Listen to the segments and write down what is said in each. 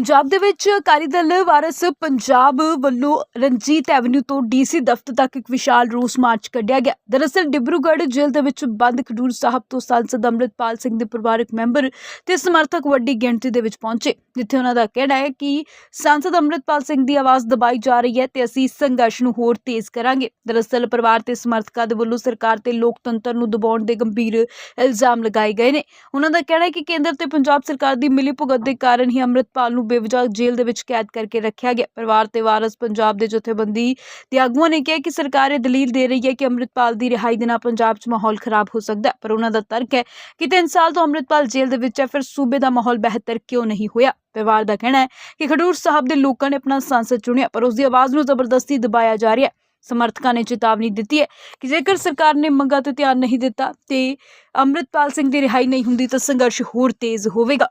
ਪੰਜਾਬ ਦੇ ਵਿੱਚ ਅਕਾਲੀ ਦਲ ਵਾਰਸ ਪੰਜਾਬ ਵੱਲੋਂ ਰਣਜੀਤ ਐਵਨਿਊ ਤੋਂ ਡੀਸੀ ਦਫ਼ਤਰ ਤੱਕ ਇੱਕ ਵਿਸ਼ਾਲ ਰੋਸ ਮਾਰਚ ਕੱਢਿਆ ਗਿਆ। ਦਰਅਸਲ ਡਿਬਰੂਗੜ੍ਹ ਜੇਲ੍ਹ ਦੇ ਵਿੱਚ ਬੰਦ ਖਡੂਰ ਸਾਹਿਬ ਤੋਂ ਸੰਸਦ ਅੰਮ੍ਰਿਤਪਾਲ ਸਿੰਘ ਦੇ ਪਰਿਵਾਰਕ ਮੈਂਬਰ ਤੇ ਸਮਰਥਕ ਵੱਡੀ ਗਿਣਤੀ ਦੇ ਵਿੱਚ ਪਹੁੰਚੇ, ਜਿੱਥੇ ਉਹਨਾਂ ਦਾ ਕਹਿਣਾ ਹੈ ਕਿ ਸੰਸਦ ਅੰਮ੍ਰਿਤਪਾਲ ਸਿੰਘ ਦੀ ਆਵਾਜ਼ ਦਬਾਈ ਜਾ ਰਹੀ ਹੈ ਤੇ ਅਸੀਂ ਸੰਘਰਸ਼ ਨੂੰ ਹੋਰ ਤੇਜ਼ ਕਰਾਂਗੇ। ਦਰਅਸਲ ਪਰਿਵਾਰ ਤੇ ਸਮਰਥਕਾਂ ਦੇ ਵੱਲੋਂ ਸਰਕਾਰ ਤੇ ਲੋਕਤੰਤਰ ਨੂੰ ਦਬਾਉਣ ਦੇ ਗੰਭੀਰ ਇਲਜ਼ਾਮ ਲਗਾਏ ਗਏ ਨੇ। ਉਹਨਾਂ ਦਾ ਕਹਿਣਾ ਹੈ ਕਿ ਕੇਂਦਰ ਤੇ ਪੰਜਾਬ ਸਰਕਾਰ ਦੀ ਮਿਲੀਭੁਗਤ ਦੇ ਕਾਰਨ ਹੀ ਅੰਮ੍ਰਿਤਪਾਲ ਨੂੰ ਬੇਵਜਾ ਜੇਲ੍ਹ ਦੇ ਵਿੱਚ ਕੈਦ ਕਰਕੇ ਰੱਖਿਆ ਗਿਆ। ਪਰਿਵਾਰ ਤੇ ਵਾਰਸ ਪੰਜਾਬ ਦੇ ਜਥੇਬੰਦੀ ਦੇ ਆਗੂਆਂ ਨੇ ਕਿਹਾ ਕਿ ਸਰਕਾਰ ਇਹ ਦਲੀਲ ਦੇ ਰਹੀ ਹੈ ਕਿ ਅੰਮ੍ਰਿਤਪਾਲ ਦੀ ਰਿਹਾਈ ਦੇ ਨਾਲ ਪੰਜਾਬ 'ਚ ਮਾਹੌਲ ਖਰਾਬ ਹੋ ਸਕਦਾ ਪਰ ਉਹਨਾਂ ਦਾ ਤਰਕ ਹੈ ਕਿ 3 ਸਾਲ ਤੋਂ ਅੰਮ੍ਰਿਤਪਾਲ ਜੇਲ੍ਹ ਦੇ ਵਿੱਚ ਹੈ, ਫਿਰ ਸੂਬੇ ਦਾ ਮਾਹੌਲ ਬਿਹਤਰ ਕਿਉਂ ਨਹੀਂ ਹੋਇਆ? ਪਰਿਵਾਰ ਦਾ ਕਹਿਣਾ ਹੈ ਕਿ ਖਡੂਰ ਸਾਹਿਬ ਦੇ ਲੋਕਾਂ ਨੇ ਆਪਣਾ ਸੰਸਦ ਚੁਣਿਆ, ਪਰ ਉਸ ਦੀ ਆਵਾਜ਼ ਨੂੰ ਜ਼ਬਰਦਸਤੀ ਦਬਾਇਆ ਜਾ ਰਿਹਾ ਹੈ। ਸਮਰਥਕਾਂ ਨੇ ਚੇਤਾਵਨੀ ਦਿੱਤੀ ਹੈ ਕਿ ਜੇਕਰ ਸਰਕਾਰ ਨੇ ਮੰਗਾਂ ਤੇ ਧਿਆਨ ਨਹੀਂ ਦਿੱਤਾ ਤੇ ਅੰਮ੍ਰਿਤਪਾਲ ਸਿੰਘ ਦੀ ਰਿਹਾਈ ਨਹੀਂ ਹੁੰਦੀ ਤਾਂ ਸੰਘਰਸ਼ ਹੋਰ ਤੇਜ਼ ਹੋਵੇਗਾ।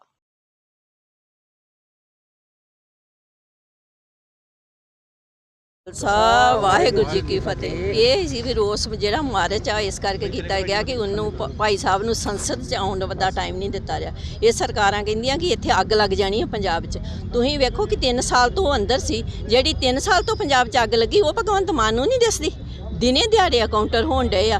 ਖਾਲਸਾ ਵਾਹਿਗੁਰੂ ਜੀ ਕੀ ਫਤਿਹ। ਇਹ ਸੀ ਵੀ ਰੋਸ ਜਿਹੜਾ ਮਾਰਚ ਆ, ਇਸ ਕਰਕੇ ਕੀਤਾ ਗਿਆ ਕਿ ਉਹਨੂੰ ਭਾਈ ਸਾਹਿਬ ਨੂੰ ਸੰਸਦ ਚ ਆਉਣ ਦਾ ਟਾਈਮ ਨਹੀਂ ਦਿੱਤਾ ਰਿਹਾ। ਇਹ ਸਰਕਾਰਾਂ ਕਹਿੰਦੀਆਂ ਕਿ ਇੱਥੇ ਅੱਗ ਲੱਗ ਜਾਣੀ ਹੈ ਪੰਜਾਬ 'ਚ। ਤੁਸੀਂ ਵੇਖੋ ਕਿ 3 ਸਾਲ ਤੋਂ ਅੰਦਰ ਸੀ, ਜਿਹੜੀ 3 ਸਾਲ ਤੋਂ ਪੰਜਾਬ 'ਚ ਅੱਗ ਲੱਗੀ, ਉਹ ਭਗਵੰਤ ਮਾਨ ਨੂੰ ਨਹੀਂ ਦਿਸਦੀ। ਦਿਨੇ ਦਿਹਾੜੇ ਕਾਊਂਟਰ ਹੋਣ ਡਏ ਆ।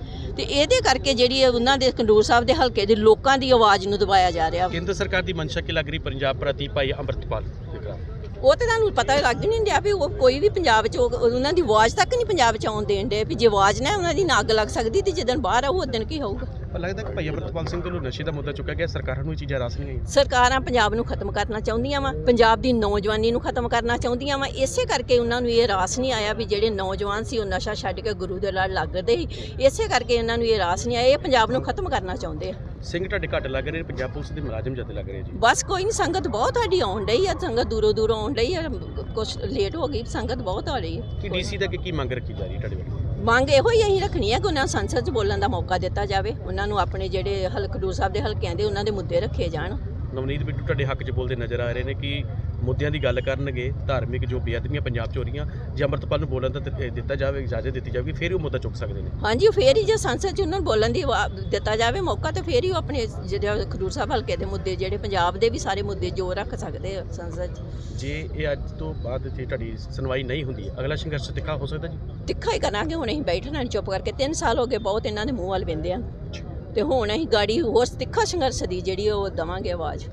ਤੇ ਇਹਦੇ ਕਰਕੇ ਜਿਹੜੀ ਉਹਨਾਂ ਦੇ ਖਡੂਰ ਸਾਹਿਬ ਦੇ ਹਲਕੇ ਦੇ ਲੋਕਾਂ ਦੀ ਆਵਾਜ਼ ਨੂੰ ਦਬਾਇਆ ਜਾ ਰਿਹਾ। ਕੇਂਦਰ ਸਰਕਾਰ ਦੀ ਮਨਸ਼ਾ ਕੀ ਲੱਗ ਰਹੀ ਪੰਜਾਬ ਪ੍ਰਤੀ ਭਾਈ ਅੰਮ੍ਰਿਤਪਾਲ? ਉਹ ਤੇ ਤੁਹਾਨੂੰ ਪਤਾ ਲੱਗ ਨਹੀਂ ਰਿਹਾ ਵੀ ਉਹ ਕੋਈ ਵੀ ਪੰਜਾਬ 'ਚ ਉਹ- ਉਹਨਾਂ ਦੀ ਆਵਾਜ਼ ਤੱਕ ਨਹੀਂ ਪੰਜਾਬ 'ਚ ਆਉਣ ਦੇਣ ਦੇ ਵੀ ਜੇ ਆਵਾਜ਼ ਨਾ ਉਹਨਾਂ ਦੀ ਨਾ ਅੱਗ ਲੱਗ ਸਕਦੀ ਤੇ ਜਦੋਂ ਬਾਹਰ ਆਊ ਉਦੋਂ ਕੀ ਹੋਊਗਾ? ਪਰ ਲੱਗਦਾ ਕਿ ਭਾਈ ਅੰਮ੍ਰਿਤਪਾਲ ਸਿੰਘ ਵੱਲੋਂ ਨਸ਼ੇ ਦਾ ਮੁੱਦਾ ਚੁੱਕਿਆ ਗਿਆ ਸਰਕਾਰਾਂ ਨੂੰ ਇਹ ਚੀਜ਼ਾਂ ਰਾਸ ਨਹੀਂ ਆਈਆਂ ਸਰਕਾਰਾਂ ਪੰਜਾਬ ਨੂੰ ਖਤਮ ਕਰਨਾ ਚਾਹੁੰਦੀਆਂ ਵਾ ਪੰਜਾਬ ਦੀ ਨੌਜਵਾਨੀ ਨੂੰ ਖਤਮ ਕਰਨਾ ਚਾਹੁੰਦੀਆਂ ਵਾ ਇਸੇ ਕਰਕੇ ਉਹਨਾਂ ਨੂੰ ਇਹ ਰਾਸ ਨਹੀਂ ਆਇਆ ਵੀ ਜਿਹੜੇ ਨੌਜਵਾਨ ਸੀ ਉਹ ਨਸ਼ਾ ਛੱਡ ਕੇ ਗੁਰੂ ਦੇ ਲੜ ਲੱਗਦੇ ਸੀ। ਇਸੇ ਕਰਕੇ ਇਹਨਾਂ ਨੂੰ ਇਹ ਰਾਸ ਨਹੀਂ ਆਇਆ ਇਹ ਪੰਜਾਬ ਨੂੰ ਖਤਮ ਕਰਨਾ ਚਾਹੁੰਦੇ ਆ। ਸਿੰਘ ਤੁਹਾਡੇ ਘੱਟ ਲੱਗ ਰਹੇ ਨੇ ਪੰਜਾਬ ਪੁਲਿਸ ਦੇ ਮੁਲਾਜ਼ਮ ਜ਼ਿਆਦਾ ਲੱਗ ਰਹੇ ਜੀ। ਬਸ ਕੋਈ ਨਹੀਂ ਸੰਗਤ ਬਹੁਤ ਸਾਡੀ ਆਉਣ ਡਈ ਆ ਸੰਗਤ ਦੂਰੋਂ ਦੂਰੋਂ ਆਉਣ ਡਈ ਆ ਕੁਝ ਲੇਟ ਹੋ ਗਈ ਸੰਗਤ ਬਹੁਤ ਆ ਰਹੀ ਕਿ ਹੈ ਡੀਸੀ ਦਾ ਕੀ ਕੀ ਮੰਗ ਰੱਖੀ ਜਾ ਰਹੀ ਤੁਹਾਡੇ ਵੱਲੋਂ? ਮੰਗ ਇਹੋ ਹੀ ਅਸੀਂ ਰੱਖਣੀ ਹੈ ਕਿ ਉਹਨਾਂ ਨੂੰ ਸੰਸਦ 'ਚ ਬੋਲਣ ਦਾ ਮੌਕਾ ਦਿੱਤਾ ਜਾਵੇ, ਉਹਨਾਂ ਨੂੰ ਆਪਣੇ ਜਿਹੜੇ ਹਲਕਡੂਰ ਸਾਹਿਬ ਦੇ ਹਲਕਿਆਂ ਦੇ ਉਹਨਾਂ ਦੇ ਮੁੱਦੇ ਰੱਖੇ ਜਾਣ। ਨਵਨੀਤ ਬਿੱਟੂ, ਤੁਹਾਡੇ ਹੱਕ 'ਚ ਬੋਲਦੇ ਨਜ਼ਰ ਆ ਰਹੇ ਨੇ ਕਿ ਮੁੱਦਿਆਂ ਦੀ ਗੱਲ ਕਰਨਗੇ ਧਾਰਮਿਕ ਜੋ ਬੇਅਦਬੀਆਂ ਪੰਜਾਬ 'ਚ ਹੋ ਰਹੀਆਂ ਜੇ ਅੰਮ੍ਰਿਤਪਾਲ ਨੂੰ ਬੋਲਣ ਦਾ ਦਿੱਤਾ ਜਾਵੇ ਇਜਾਜ਼ਤ ਦਿੱਤੀ ਜਾਵੇ ਫਿਰ ਹੀ ਉਹ ਮੁੱਦਾ ਚੁੱਕ ਸਕਦੇ ਨੇ। ਹਾਂਜੀ ਫੇਰ ਹੀ ਜੇ ਸੰਸਦ 'ਚ ਉਹਨਾਂ ਨੂੰ ਬੋਲਣ ਦੀ ਵਾ- ਦਿੱਤਾ ਜਾਵੇ ਮੌਕਾ ਤੇ ਫੇਰ ਹੀ ਉਹ ਆਪਣੇ ਜਿਹੜੇ ਖਡੂਰ ਸਾਹਿਬ ਹਲਕੇ ਦੇ ਮੁੱਦੇ ਜਿਹੜੇ ਪੰਜਾਬ ਦੇ ਵੀ ਸਾਰੇ ਮੁੱਦੇ ਜੋ ਰੱਖ ਸਕਦੇ ਆ ਸੰਸਦ 'ਚ। ਜੇ ਇਹ ਅੱਜ ਤੋਂ ਬਾਅਦ ਇੱਥੇ ਤੁਹਾਡੀ ਸੁਣਵਾਈ ਨਹੀਂ ਹੁੰਦੀ ਅਗਲਾ ਸੰਘਰਸ਼ ਤਿੱਖਾ ਹੋ ਸਕਦਾ ਜੀ? ਤਿੱਖਾ ਹੀ ਕਰਾਂਗੇ ਹੁਣ ਅਸੀਂ ਬੈਠਣਾ ਨਹੀਂ ਚੁੱਪ ਕਰਕੇ 3 ਸਾਲ ਹੋ ਗਏ ਬਹੁਤ ਇਹਨਾਂ ਦੇ ਮੂੰਹ ਵੱਲ ਵੇਂਦੇ ਆ। ਤੇ ਹੁਣ ਅਸੀਂ ਗਾੜੀ ਹੋਰ ਤਿੱਖਾ ਸੰਘਰਸ਼ ਦੀ ਜਿਹੜੀ ਉਹ ਦਵਾਂਗੇ ਆਵਾਜ਼।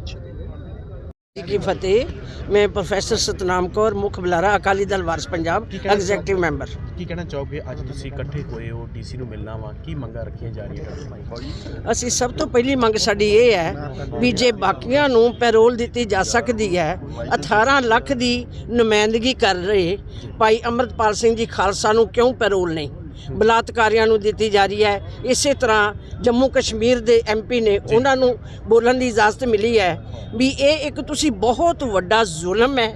ਜੀ ਕੀ ਫਤਿਹ ਮੈਂ ਪ੍ਰੋਫੈਸਰ ਸਤਨਾਮ ਕੌਰ ਮੁੱਖ ਬੁਲਾਰਾ ਅਕਾਲੀ ਦਲ ਵਾਰਸ ਪੰਜਾਬ ਐਗਜ਼ੈਕਟਿਵ ਮੈਂਬਰ ਕੀ ਕਹਿਣਾ ਚਾਹੋਗੇ? ਅੱਜ ਤੁਸੀਂ ਇਕੱਠੇ ਹੋਏ ਹੋ ਡੀਸੀ ਨੂੰ ਮਿਲਣਾ ਵਾ ਕੀ ਮੰਗਾਂ ਰੱਖੀਆਂ ਜਾ ਰਹੀਆਂ ਤੁਹਾਡੇ ਅਸੀਂ ਸਭ ਤੋਂ ਪਹਿਲੀ ਮੰਗ ਸਾਡੀ ਇਹ ਹੈ ਵੀ ਜੇ ਬਾਕੀਆਂ ਨੂੰ ਪੈਰੋਲ ਦਿੱਤੀ ਜਾ ਸਕਦੀ ਹੈ 18 ਲੱਖ ਦੀ ਨੁਮਾਇੰਦਗੀ ਕਰ ਰਹੇ ਭਾਈ ਅਮਰਤਪਾਲ ਸਿੰਘ ਜੀ ਖਾਲਸਾ ਨੂੰ ਕਿਉਂ ਪੈਰੋਲ ਨਹੀਂ? ਬਲਾਤਕਾਰੀਆਂ ਨੂੰ ਦਿੱਤੀ ਜਾ ਰਹੀ ਹੈ। ਇਸੇ ਤਰ੍ਹਾਂ ਜੰਮੂ ਕਸ਼ਮੀਰ ਦੇ ਐਮਪੀ ਨੇ ਉਹਨਾਂ ਨੂੰ ਬੋਲਣ ਦੀ ਇਜਾਜ਼ਤ ਮਿਲੀ ਹੈ ਵੀ ਇਹ ਇੱਕ ਤੁਸੀਂ ਬਹੁਤ ਵੱਡਾ ਜ਼ੁਲਮ ਹੈ।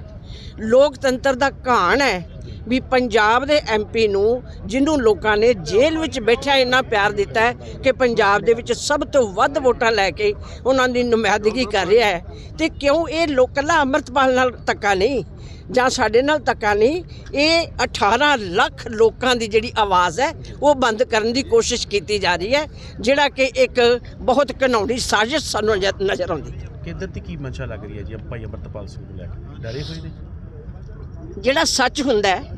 ਲੋਕਤੰਤਰ ਦਾ ਘਾਣ ਹੈ ਵੀ ਪੰਜਾਬ ਦੇ ਐਮਪੀ ਨੂੰ ਜਿਹਨੂੰ ਲੋਕਾਂ ਨੇ ਜੇਲ੍ਹ ਵਿੱਚ ਬੈਠਿਆ ਇੰਨਾ ਪਿਆਰ ਦਿੱਤਾ ਹੈ ਕਿ ਪੰਜਾਬ ਦੇ ਵਿੱਚ ਸਭ ਤੋਂ ਵੱਧ ਵੋਟਾਂ ਲੈ ਕੇ ਉਹਨਾਂ ਦੀ ਨੁਮਾਇੰਦਗੀ ਕਰ ਰਿਹਾ ਹੈ। ਤੇ ਕਿਉਂ ਇਹ ਲੋਕਲਾ ਅੰਮ੍ਰਿਤਪਾਲ ਨਾਲ ਧੱਕਾ ਨਹੀਂ? ਜਾਂ ਸਾਡੇ ਨਾਲ ਧੱਕਾ ਨਹੀਂ ਇਹ 18 ਲੱਖ ਲੋਕਾਂ ਦੀ ਜਿਹੜੀ ਆਵਾਜ਼ ਹੈ ਉਹ ਬੰਦ ਕਰਨ ਦੀ ਕੋਸ਼ਿਸ਼ ਕੀਤੀ ਜਾ ਰਹੀ ਹੈ ਜਿਹੜਾ ਕਿ ਇੱਕ ਬਹੁਤ ਘਿਨਾਉਣੀ ਸਾਜ਼ਿਸ਼ ਸਾਨੂੰ ਨਜ਼ਰ- ਆਉਂਦੀ ਹੈ। ਕੇਂਦਰ ਦੀ ਕੀ ਮਨਸ਼ਾ ਲੱਗ ਰਹੀ ਹੈ ਜੀ ਭਾਈ ਅੰਮ੍ਰਿਤਪਾਲ ਸਿੰਘ ਨੂੰ ਲੈ ਕੇ? ਡਰੇ ਹੋਏ ਨੇ ਜਿਹੜਾ ਸੱਚ ਹੁੰਦਾ ਹੈ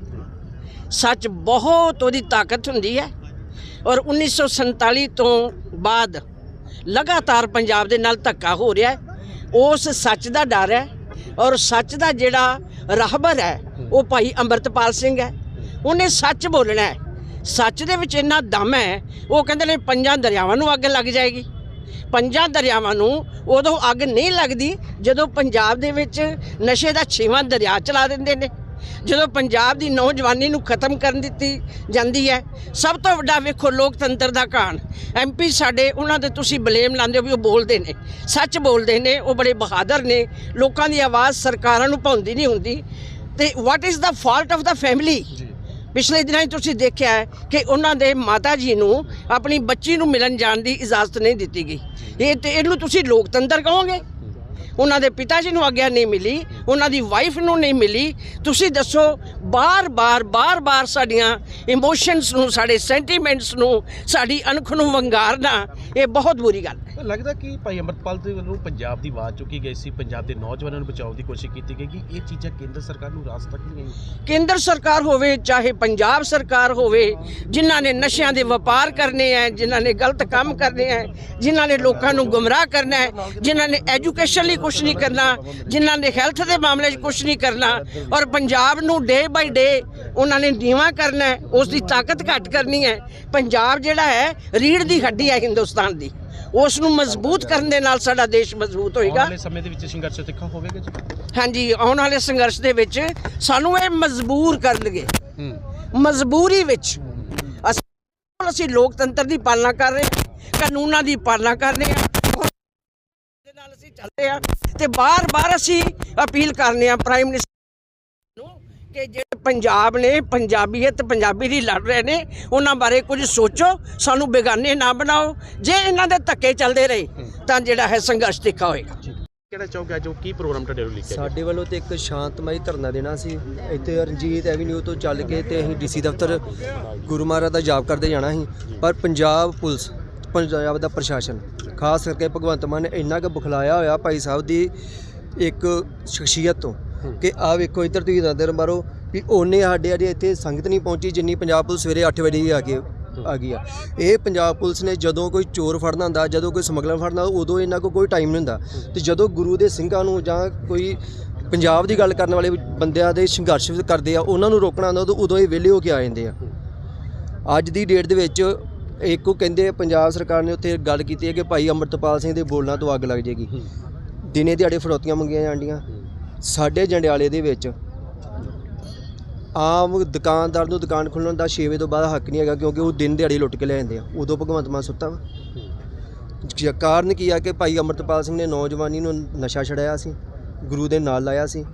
ਸੱਚ ਬਹੁਤ ਉਹਦੀ ਤਾਕਤ ਹੁੰਦੀ ਹੈ ਔਰ 1947 ਤੋਂ ਬਾਅਦ ਲਗਾਤਾਰ ਪੰਜਾਬ ਦੇ ਨਾਲ ਧੱਕਾ ਹੋ ਰਿਹਾ ਹੈ ਉਸ ਸੱਚ ਦਾ ਡਰ ਹੈ ਔਰ ਸੱਚ ਦਾ ਜਿਹੜਾ ਰਾਹਬਰ ਹੈ। ਉਹ ਭਾਈ ਅੰਮ੍ਰਿਤਪਾਲ ਸਿੰਘ ਹੈ। ਉਹਨੇ ਸੱਚ ਬੋਲਣਾ ਹੈ। ਸੱਚ ਦੇ ਵਿੱਚ ਇੰਨਾ ਦਮ ਹੈ ਉਹ ਕਹਿੰਦੇ ਨੇ ਪੰਜਾਂ ਦਰਿਆਵਾਂ ਨੂੰ ਅੱਗ ਲੱਗ ਜਾਏਗੀ। ਪੰਜਾਂ ਦਰਿਆਵਾਂ ਨੂੰ ਉਦੋਂ ਅੱਗ ਨਹੀਂ ਲੱਗਦੀ ਜਦੋਂ ਪੰਜਾਬ ਦੇ ਵਿੱਚ ਨਸ਼ੇ ਦਾ ਛੇਵਾਂ ਦਰਿਆ ਚਲਾ ਦਿੰਦੇ ਨੇ। ਜਦੋਂ ਪੰਜਾਬ ਦੀ ਨੌਜਵਾਨੀ ਨੂੰ ਖਤਮ ਕਰਨ ਦਿੱਤੀ ਜਾਂਦੀ ਹੈ ਸਭ ਤੋਂ ਵੱਡਾ ਵੇਖੋ ਲੋਕਤੰਤਰ ਦਾ ਕਾਣ ਐਮਪੀ ਸਾਡੇ ਉਹਨਾਂ ਦੇ ਤੁਸੀਂ ਬਲੇਮ ਲਾਉਂਦੇ ਹੋ ਵੀ ਉਹ ਬੋਲਦੇ ਨੇ। ਸੱਚ ਬੋਲਦੇ ਨੇ ਉਹ ਬੜੇ ਬਹਾਦਰ ਨੇ। ਲੋਕਾਂ ਦੀ ਆਵਾਜ਼ ਸਰਕਾਰਾਂ ਨੂੰ ਪਾਉਂਦੀ ਨਹੀਂ ਹੁੰਦੀ। ਤੇ what is the fault of the family ਪਿਛਲੇ ਦਿਨਾਂ 'ਚ ਤੁਸੀਂ ਦੇਖਿਆ ਹੈ ਕਿ ਉਹਨਾਂ ਦੇ ਮਾਤਾ ਜੀ ਨੂੰ ਆਪਣੀ ਬੱਚੀ ਨੂੰ ਮਿਲਣ ਜਾਣ ਦੀ ਇਜਾਜ਼ਤ ਨਹੀਂ ਦਿੱਤੀ ਗਈ। ਇਹ ਤੇ ਇਹਨੂੰ ਤੁਸੀਂ ਲੋਕਤੰਤਰ ਕਹੋਗੇ? ਉਹਨਾਂ ਦੇ ਪਿਤਾ ਜੀ ਨੂੰ ਆਗਿਆ ਨਹੀਂ ਮਿਲੀ, ਉਹਨਾਂ ਦੀ ਵਾਈਫ ਨੂੰ ਨਹੀਂ ਮਿਲੀ। ਤੁਸੀਂ ਦੱਸੋ ਬਾਰ-ਬਾਰ ਬਾਰ-ਬਾਰ ਸਾਡੀਆਂ ਇਮੋਸ਼ਨਸ ਨੂੰ, ਸਾਡੇ ਸੈਂਟੀਮੈਂਟਸ ਨੂੰ, ਸਾਡੀ ਅਣਖ ਨੂੰ ਵੰਗਾਰਨਾ, ਇਹ ਬਹੁਤ ਬੁਰੀ ਗੱਲ ਹੈ। ਲੱਗਦਾ ਕਿ ਭਾਈ ਅੰਮ੍ਰਿਤਪਾਲ ਦੇ ਵੱਲੋਂ ਪੰਜਾਬ ਦੀ ਆਵਾਜ਼ ਚੁੱਕੀ ਗਈ ਸੀ, ਪੰਜਾਬ ਦੇ ਨੌਜਵਾਨਾਂ ਨੂੰ ਬਚਾਉਣ ਦੀ ਕੋਸ਼ਿਸ਼ ਕੀਤੀ ਗਈ ਕਿ ਇਹ ਚੀਜ਼ਾਂ ਕੇਂਦਰ ਸਰਕਾਰ ਨੂੰ ਰਾਸ ਤੱਕ ਨਹੀਂ ਆਈਆਂ ਕੇਂਦਰ ਸਰਕਾਰ ਹੋਵੇ, ਚਾਹੇ ਪੰਜਾਬ ਸਰਕਾਰ ਹੋਵੇ, ਜਿਨ੍ਹਾਂ ਨੇ ਨਸ਼ਿਆਂ ਦੇ ਵਪਾਰ ਕਰਨੇ ਹੈ ਜਿਨ੍ਹਾਂ ਨੇ ਗਲਤ ਕੰਮ ਕਰਨੇ ਹੈ ਜਿਨ੍ਹਾਂ ਨੇ ਲੋਕਾਂ ਨੂੰ ਗੁੰਮਰਾਹ ਕਰਨਾ ਹੈ ਜਿਨ੍ਹਾਂ ਨੇ ਐਜੂਕੇਸ਼ਨ ਲਈ ਕੁਝ ਨਹੀਂ ਕਰਨਾ, ਜਿਨ੍ਹਾਂ ਨੇ ਹੈਲਥ ਦੇ ਮਾਮਲੇ 'ਚ ਕੁਝ ਨਹੀਂ ਕਰਨਾ ਔਰ ਪੰਜਾਬ ਨੂੰ ਡੇ ਬਾਈ ਡੇ ਉਹਨਾਂ ਨੇ ਨੀਵਾਂ ਕਰਨਾ ਹੈ ਉਸ ਦੀ ਤਾਕਤ ਘੱਟ ਕਰਨੀ ਹੈ ਪੰਜਾਬ ਜਿਹੜਾ ਹੈ ਰੀੜ ਦੀ ਹੱਡੀ ਹੈ ਹਿੰਦੁਸਤਾਨ ਦੀ। ਉਸ ਨੂੰ ਮਜ਼ਬੂਤ ਕਰਨ ਦੇ ਨਾਲ ਸਾਡਾ ਦੇਸ਼ ਮਜ਼ਬੂਤ ਆਉਣ ਹੋਏਗਾ ਵਾਲੇ ਸਮੇਂ ਦੇ ਵਿੱਚ ਸੰਘਰਸ਼ ਤਿੱਖਾ ਹੋਵੇਗਾ ਜੀ? ਹਾਂਜੀ ਆਉਣ ਵਾਲੇ ਸੰਘਰਸ਼ ਦੇ ਵਿੱਚ ਸਾਨੂੰ ਇਹ ਮਜਬੂਰ ਕਰਨਗੇ। ਮਜਬੂਰੀ ਵਿੱਚ ਅਸੀਂ ਅਸੀਂ ਲੋਕਤੰਤਰ ਦੀ ਪਾਲਣਾ ਕਰ ਰਹੇ ਹਾਂ ਕਾਨੂੰਨਾਂ ਦੀ ਪਾਲਣਾ ਕਰ ਰਹੇ ਹਾਂ ਦੇ ਨਾਲ ਅਸੀਂ ਚੱਲਦੇ ਹਾਂ ਤੇ ਬਾਰ-ਬਾਰ ਅਸੀਂ ਅਪੀਲ ਕਰਨੇ ਆ ਪ੍ਰਾਈਮ ਮਿਨਿਸਟਰ ਕਿ ਜਿਹੜੇ ਪੰਜਾਬ ਨੇ ਪੰਜਾਬੀਅਤ ਪੰਜਾਬੀ ਦੀ ਲੜ ਰਹੇ ਨੇ ਉਹਨਾਂ ਬਾਰੇ ਕੁਝ ਸੋਚੋ ਸਾਨੂੰ ਬੇਗਾਨੇ ਨਾ ਬਣਾਓ। ਜੇ ਇਹਨਾਂ ਦੇ ਧੱਕੇ ਚੱਲਦੇ ਰਹੇ ਤਾਂ ਜਿਹੜਾ ਹੈ ਸੰਘਰਸ਼ ਤਿੱਖਾ ਹੋਏਗਾ। ਕਿਹੜਾ ਚਾਹੋਗੇ ਜੋ ਕੀ ਪ੍ਰੋਗਰਾਮ ਤੁਹਾਡੇ ਵੱਲੋਂ ਲਿਖਿਆ ਸਾਡੇ ਵੱਲੋਂ ਤੇ ਇੱਕ ਸ਼ਾਂਤਮਈ ਧਰਨਾ ਦੇਣਾ ਸੀ। ਇੱਥੇ ਰਣਜੀਤ ਐਵੀਨਿਊ ਤੋਂ ਚੱਲ ਕੇ ਤੇ ਅਸੀਂ ਡੀਸੀ ਦਫ਼ਤਰ ਗੁਰੂ ਮਹਾਰਾਜ ਦਾ ਜਾਪ ਕਰਦੇ ਜਾਣਾ ਸੀ। ਪਰ ਪੰਜਾਬ ਪੁਲਿਸ ਪੰਜਾਬ ਦਾ ਪ੍ਰਸ਼ਾਸਨ ਖਾਸ ਕਰਕੇ ਭਗਵੰਤ ਮਾਨ ਨੇ ਇੰਨਾ ਕੁ ਬੁਖਲਾਇਆ ਹੋਇਆ ਭਾਈ ਸਾਹਿਬ ਦੀ ਇੱਕ ਸ਼ਖਸੀਅਤ ਤੋਂ ਕਿ ਆ ਵੇਖੋ ਇੱਧਰ ਤੁਸੀਂ ਨਜ਼ਰ ਮਾਰੋ ਵੀ ਉਹਨੇ ਸਾਡੇ ਅਜੇ ਇੱਥੇ ਸੰਗਤ ਨਹੀਂ ਪਹੁੰਚੀ ਜਿੰਨੀ ਪੰਜਾਬ ਪੁਲਿਸ ਸਵੇਰੇ 8 ਵਜੇ ਆ ਕੇ ਆ ਗਈ ਆ। ਇਹ ਪੰਜਾਬ ਪੁਲਿਸ ਨੇ ਜਦੋਂ ਕੋਈ ਚੋਰ ਫੜਨਾ ਹੁੰਦਾ ਜਦੋਂ ਕੋਈ ਸਮਗਲਰ ਫੜਨਾ ਉਦੋਂ ਇਹਨਾਂ ਕੋਲ ਕੋਈ ਟਾਈਮ ਨਹੀਂ ਹੁੰਦਾ। ਤੇ ਜਦੋਂ ਗੁਰੂ ਦੇ ਸਿੰਘਾਂ ਨੂੰ ਜਾਂ ਕੋਈ ਪੰਜਾਬ ਦੀ ਗੱਲ ਕਰਨ ਵਾਲੇ ਬੰਦਿਆਂ ਦੇ ਸੰਘਰਸ਼ ਕਰਦੇ ਆ ਉਹਨਾਂ ਨੂੰ ਰੋਕਣਾ ਹੁੰਦਾ ਉਦੋਂ ਉਦੋਂ ਹੀ ਵਿਹਲੇ ਹੋ ਕੇ ਆ ਜਾਂਦੇ ਆ। ਅੱਜ ਦੀ ਡੇਟ ਦੇ ਵਿੱਚ ਇੱਕੋ ਕਹਿੰਦੇ ਪੰਜਾਬ ਸਰਕਾਰ ਨੇ ਉੱਥੇ ਗੱਲ ਕੀਤੀ ਹੈ ਕਿ ਭਾਈ ਅੰਮ੍ਰਿਤਪਾਲ ਸਿੰਘ ਦੇ ਬੋਲਣਾ ਤੋਂ ਅੱਗ ਲੱਗ ਜੇਗੀ ਦਿਨੇ ਦਿਹਾੜੇ ਫੜੌਤੀਆਂ ਮੰਗੀਆਂ ਜਾਂਦੀਆਂ ਸਾਡੇ ਜੰਡਿਆਲੇ ਦੇ ਵਿੱਚ ਆਮ ਦੁਕਾਨਦਾਰ ਨੂੰ ਦੁਕਾਨ ਖੋਲ੍ਹਣ ਦਾ 6 ਵਜੇ ਤੋਂ ਬਾਅਦ ਹੱਕ ਨਹੀਂ ਹੈਗਾ ਕਿਉਂਕਿ ਉਹ ਦਿਨ ਦਿਹਾੜੀ ਲੁੱਟ ਕੇ ਲੈ ਜਾਂਦੇ ਆ। ਉਦੋਂ ਭਗਵੰਤ ਮਾਨ ਸੁੱਤਾ ਵਾ। ਕਾਰਨ ਕੀ ਆ ਕਿ ਭਾਈ ਅੰਮ੍ਰਿਤਪਾਲ ਸਿੰਘ ਨੇ ਨੌਜਵਾਨੀ ਨੂੰ ਨਸ਼ਾ ਛੜਾਇਆ ਸੀ, ਗੁਰੂ ਦੇ ਨਾਲ ਲਾਇਆ ਸੀ।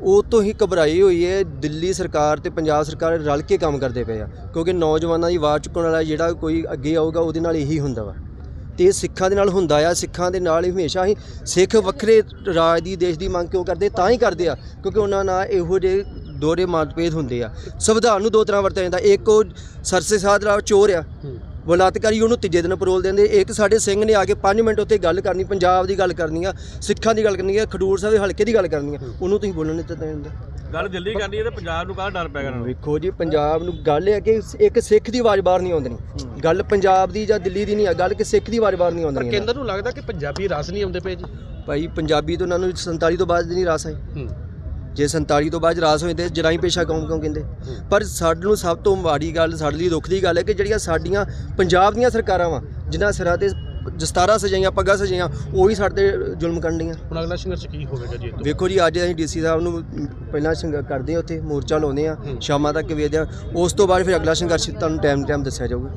ਉਹ ਤੋਂ ਹੀ ਘਬਰਾਈ ਹੋਈ ਹੈ, ਦਿੱਲੀ ਸਰਕਾਰ ਤੇ ਪੰਜਾਬ ਸਰਕਾਰ ਰਲ ਕੇ ਕੰਮ ਕਰਦੇ ਪਏ ਆ। ਕਿਉਂਕਿ ਨੌਜਵਾਨਾਂ ਦੀ ਆਵਾਜ਼ ਚੁੱਕਣ ਵਾਲਾ ਜਿਹੜਾ ਕੋਈ ਅੱਗੇ ਆਊਗਾ, ਉਹਦੇ ਨਾਲ ਇਹੀ ਹੁੰਦਾ ਵਾ। ਤੇ ਇਹ ਸਿੱਖਾਂ ਦੇ ਨਾਲ ਹੁੰਦਾ ਆ ਸਿੱਖਾਂ ਦੇ ਨਾਲ ਹੀ ਹਮੇਸ਼ਾ ਹੀ ਸਿੱਖ ਵੱਖਰੇ ਰਾਜ ਦੀ ਦੇਸ਼ ਦੀ ਮੰਗ ਕਿਉਂ ਕਰਦੇ? ਤਾਂ ਹੀ ਕਰਦੇ ਆ ਕਿਉਂਕਿ ਉਹਨਾਂ ਨਾਲ ਇਹੋ ਜਿਹੇ ਦੋਰੇ ਮਤਭੇਦ ਹੁੰਦੇ ਆ। ਸੰਵਿਧਾਨ ਨੂੰ ਦੋ ਤਰ੍ਹਾਂ ਵਰਤਿਆ ਜਾਂਦਾ ਇੱਕ ਉਹ ਸਰਸੇ ਸਾਧਰਾ ਚੋਰ ਆ ਬਲਾਤਕਾਰੀ ਉਹਨੂੰ ਤੀਜੇ ਦਿਨ ਪਰੋਲ ਦਿੰਦੇ ਇੱਕ ਸਾਡੇ ਸਿੰਘ ਨੇ ਆ ਕੇ 5 ਮਿੰਟ ਉੱਤੇ ਗੱਲ ਕਰਨੀ ਪੰਜਾਬ ਦੀ ਗੱਲ ਕਰਨੀ ਆ ਸਿੱਖਾਂ ਦੀ ਗੱਲ ਕਰਨੀ ਆ ਖਡੂਰ ਸਾਹਿਬ ਦੇ ਹਲਕੇ ਦੀ ਗੱਲ ਕਰਨੀ ਆ ਉਹਨੂੰ ਤੁਸੀਂ ਬੋਲਣ ਨਹੀਂ ਦਿੱਤਾ ਜਾਂਦਾ। ਗੱਲ ਦਿੱਲੀ ਕਰਨੀ ਹੈ ਤੇ ਪੰਜਾਬ ਨੂੰ ਕਾਹ ਡਰ ਪੈ ਗਿਆ ਵੇਖੋ ਜੀ ਪੰਜਾਬ ਨੂੰ ਗੱਲ ਇਹ ਹੈ ਕਿ ਇੱਕ ਸਿੱਖ ਦੀ ਆਵਾਜ਼ ਬਾਹਰ ਨਹੀਂ ਆਉਂਦੀ। ਗੱਲ ਪੰਜਾਬ ਦੀ ਜਾਂ ਦਿੱਲੀ ਦੀ ਨਹੀਂ ਆ ਗੱਲ ਕਿ ਸਿੱਖ ਦੀ ਬਾਹਰ ਨਹੀਂ ਪਰ ਆਉਂਦੀ ਕੇਂਦਰ ਨੂੰ। ਲੱਗਦਾ ਕਿ ਪੰਜਾਬੀ ਰਸ ਨਹੀਂ ਆਉਂਦੇ ਪਏ ਜੀ। ਭਾਈ ਪੰਜਾਬੀ ਤੋਂ ਉਹਨਾਂ ਨੂੰ 47 ਤੋਂ ਬਾਅਦ ਨਹੀਂ ਰਾਸ ਆਈ ਹੂੰ। ਜੇ 47 ਤੋਂ ਬਾਅਦ ਰਾਸ ਹੋਏ ਤੇ ਜਰਾਈ ਪੇਸ਼ਾ ਕੌਮ ਕਿਉਂ ਕਹਿੰਦੇ? ਪਰ ਸਾਨੂੰ ਸਭ ਤੋਂ ਮਾੜੀ ਗੱਲ ਸਾਡੇ ਲਈ ਦੁੱਖ ਦੀ ਗੱਲ ਹੈ ਕਿ ਜਿਹੜੀਆਂ ਸਾਡੀਆਂ ਪੰਜਾਬ ਦੀਆਂ ਸਰਕਾਰਾਂ ਵਾ ਜਿਨ੍ਹਾਂ ਸਿਰਾਂ ਤੇ ਦਸਤਾਰਾਂ ਸਜਾਈਆਂ ਪੱਗਾਂ ਸਜਾਈਆਂ ਉਹੀ ਸਾਡੇ ਤੇ ਜ਼ੁਲਮ ਕਰਨ ਡੀਆਂ। ਹੁਣ ਅਗਲਾ ਸੰਘਰਸ਼ ਕੀ ਹੋਵੇਗਾ ਜੀ ਇਹ ਤੋਂ ਵੇਖੋ ਜੀ ਅੱਜ ਅਸੀਂ ਡੀਸੀ ਸਾਹਿਬ ਨੂੰ ਪਹਿਲਾਂ ਸੰਘ ਕਰਦੇ ਹਾਂ ਉੱਥੇ ਮੋਰਚਾ ਲਾਉਂਦੇ ਆ ਸ਼ਾਮਾਂ ਤੱਕ ਵੇਖਦੇ ਆ ਉਸ ਤੋਂ ਬਾਅਦ ਫਿਰ ਅਗਲਾ ਸੰਘਰਸ਼ ਤੁਹਾਨੂੰ ਟਾਈਮ ਟਾਈਮ ਦੱਸਿਆ ਜਾਊਗਾ।